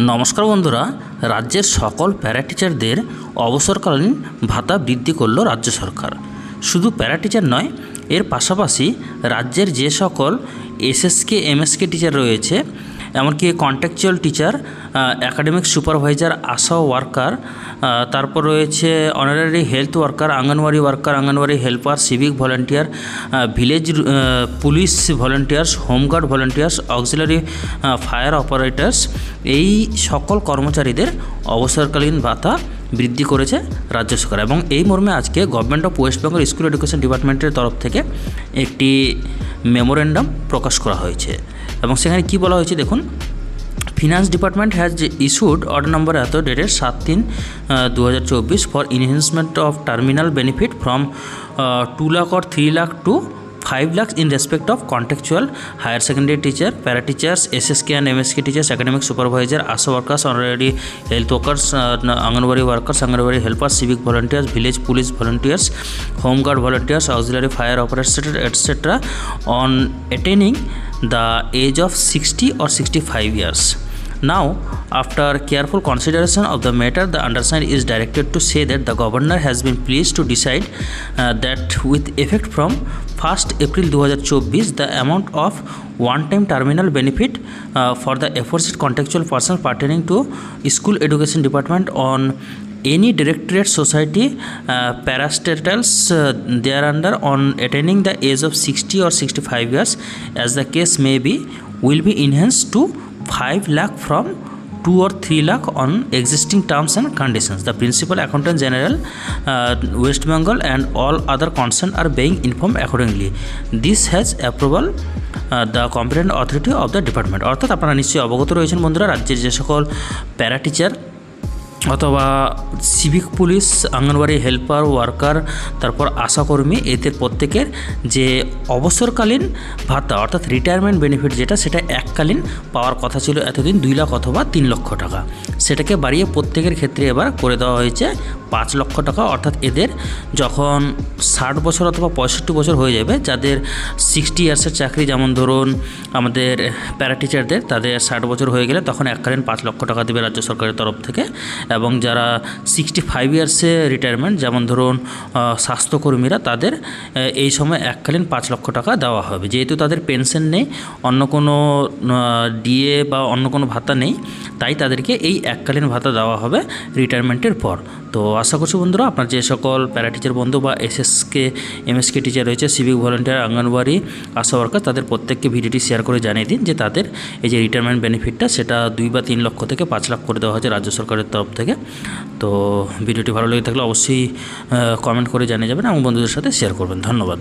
নমস্কার বন্ধুরা, রাজ্যের সকল প্যারা টিচারদের অবসরকালীন ভাতা বৃদ্ধি করল রাজ্য সরকার। শুধু প্যারা টিচার নয়, এর পাশাপাশি রাজ্যের যে সকল এসএসকে, এমএসকে টিচার রয়েছে এমনকি contractual teacher academic supervisor ASHA worker তারপর রয়েছে honorary health worker anganwadi worker anganwadi helper civic volunteer village police volunteers home guard volunteers auxiliary fire operators এই সকল কর্মচারীদের অবসরকালীন ভাতা বৃদ্ধি করেছে রাজ্য সরকার। এবং এই মর্মে আজকে government of West Bengal school education ডিপার্টমেন্টের তরফ থেকে একটি মেমোরেন্ডাম প্রকাশ করা হয়েছে। এবং সেখানে কি বলা হয়েছে দেখুন finance department has issued order number এত ডেটের সাত তিন দু for enhancement of terminal benefit from two lakh or three lakh to 5 lakhs in respect of contractual higher secondary teacher, para teachers, SSK and MSK teachers, academic supervisor, ASA workers, honorary health workers, uh, Anganwari workers, Anganwari helpers, civic volunteers, village police volunteers, home guard volunteers, auxiliary fire operators, etc. on attaining the age of 60 or 65 years. Now, after careful consideration of the matter, the undersigned is directed to say that the governor has been pleased to decide uh, that with effect from 1st April 2024, the amount of one-time terminal benefit uh, for the aforesaid contractual persons pertaining to school education department on any directorate society uh, parastatals uh, thereunder on attaining the age of 60 or 65 years as the case may be will be enhanced to 5 lakh from two or three lakh on existing terms and conditions the principal accountant general West Bengal and all other concern are being inform accordingly this has approval the competent authority of the department অর্থাৎ আপনারা নিশ্চয়ই অবগত রয়েছেন বন্ধুরা, রাজ্যের যে সকল para teacher অথবা civic police anganwadi helper worker তারপর আশাকর্মী, এদের প্রত্যেকের যে অবসরকালীন ভাতা, অর্থাৎ রিটায়ারমেন্ট বেনিফিট যেটা, সেটা এককালীন পাওয়ার কথা ছিল এতদিন দুই লাখ অথবা তিন লক্ষ টাকা। সেটাকে বাড়িয়ে প্রত্যেকের ক্ষেত্রে এবার করে দেওয়া হয়েছে পাঁচ লক্ষ টাকা, অর্থাৎ এদের যখন ষাট বছর অথবা পঁয়ষট্টি বছর হয়ে যাবে, যাদের সিক্সটি ইয়ার্সের চাকরি, যেমন ধরুন আমাদের প্যারা টিচারদের তাদের ষাট বছর হয়ে গেলে তখন এককালীন পাঁচ লক্ষ টাকা দেবে রাজ্য সরকারের তরফ থেকে। এবং যারা সিক্সটি ফাইভ ইয়ার্সে রিটায়ারমেন্ট যেমন ধরুন স্বাস্থ্যকর্মীরা, তাদের এই সময় এককালীন পাঁচ লক্ষ টাকা দেওয়া হবে। যেহেতু তাদের পেনশন নেই, অন্য কোনো ডিএ বা অন্য কোনো ভাতা নেই, তাই তাদেরকে এই এককালীন ভাতা দেওয়া হবে রিটায়ারমেন্টের পর। তো আশা করছি বন্ধুরা আপনার যে সকল প্যারা টিচার বন্ধু বা এসএসকে এমএসকে টিচার রয়েছে civic volunteer anganwadi ASHA worker তাদের প্রত্যেককে ভিডিওটি শেয়ার করে জানিয়ে দিন যে তাদের এই যে রিটায়ারমেন্ট বেনিফিটটা সেটা দুই বা তিন লক্ষ থেকে পাঁচ লাখ করে দেওয়া হয়েছে রাজ্য সরকারের তরফ থেকে। তো ভিডিওটি ভালো লেগে থাকলে অবশ্যই কমেন্ট করে জানিয়ে যাবেন এবং বন্ধুদের সাথে শেয়ার করবেন। ধন্যবাদ।